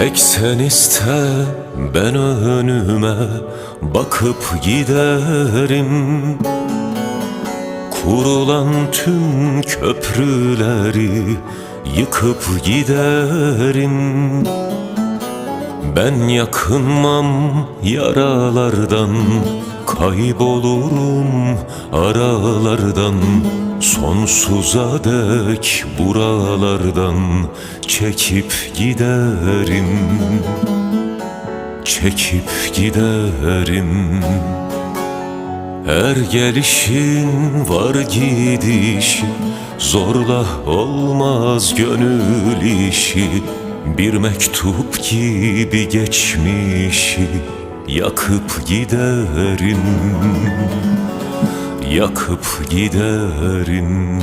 Tek iste ben önüme bakıp giderim. Kurulan tüm köprüleri yıkıp giderim Ben yakınmam yaralardan Kaybolurum aralardan. Sonsuza dek buralardan Çekip giderim Çekip giderim. Her gelişin var gidişi Zorla olmaz gönül işi Bir mektup gibi geçmişi Yakıp giderim. Yakıp giderim